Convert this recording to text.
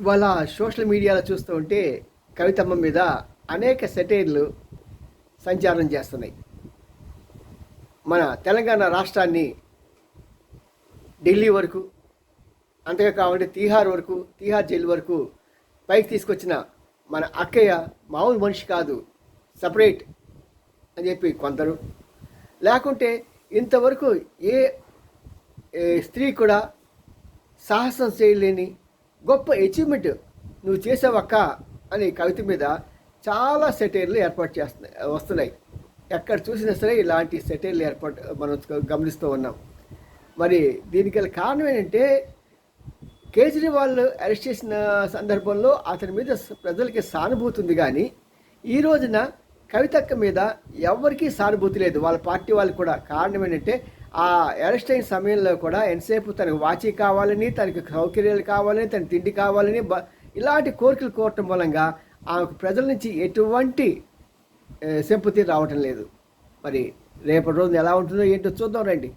ఇవాళ సోషల్ మీడియాలో చూస్తూ ఉంటే కవితమ్మ మీద అనేక సెటైర్లు సంచారం చేస్తున్నాయి. మన తెలంగాణ రాష్ట్రాన్ని ఢిల్లీ వరకు అంతగా కావాలంటే తీహార్ వరకు తీహార్ జైలు వరకు పైకి తీసుకొచ్చిన మన అక్కయ్య మామూలు మనిషి కాదు సపరేట్ అని చెప్పి కొందరు. లేకుంటే ఇంతవరకు ఏ ఏ స్త్రీ కూడా సాహసం చేయలేని గొప్ప అచీవ్మెంట్ నువ్వు చేసావక్క అని కవిత మీద చాలా సెటైర్లు ఏర్పాటు చేస్తున్నాయి వస్తున్నాయి. ఎక్కడ చూసినా సరే ఇలాంటి సెటైర్లు ఏర్పాటు మనం గమనిస్తూ ఉన్నాం. మరి దీనికి గల కారణం ఏంటంటే కేజ్రీవాల్ అరెస్ట్ చేసిన సందర్భంలో అతని మీద ప్రజలకి సానుభూతి ఉంది కానీ ఈ రోజున కవితక్క మీద ఎవరికీ సానుభూతి లేదు. వాళ్ళ పార్టీ వాళ్ళకి కూడా కారణం ఏంటంటే ఆ అరెస్ట్ సమయంలో కూడా ఎంతసేపు తనకు వాచి కావాలని తనకి సౌకర్యాలు కావాలని తన తిండి కావాలని ఇలాంటి కోరికలు కోరటం మూలంగా ఆమెకు ప్రజల నుంచి ఎటువంటి సింపతి రావటం లేదు. మరి రేపటి రోజు ఎలా ఉంటుందో ఏంటో చూద్దాం రండి.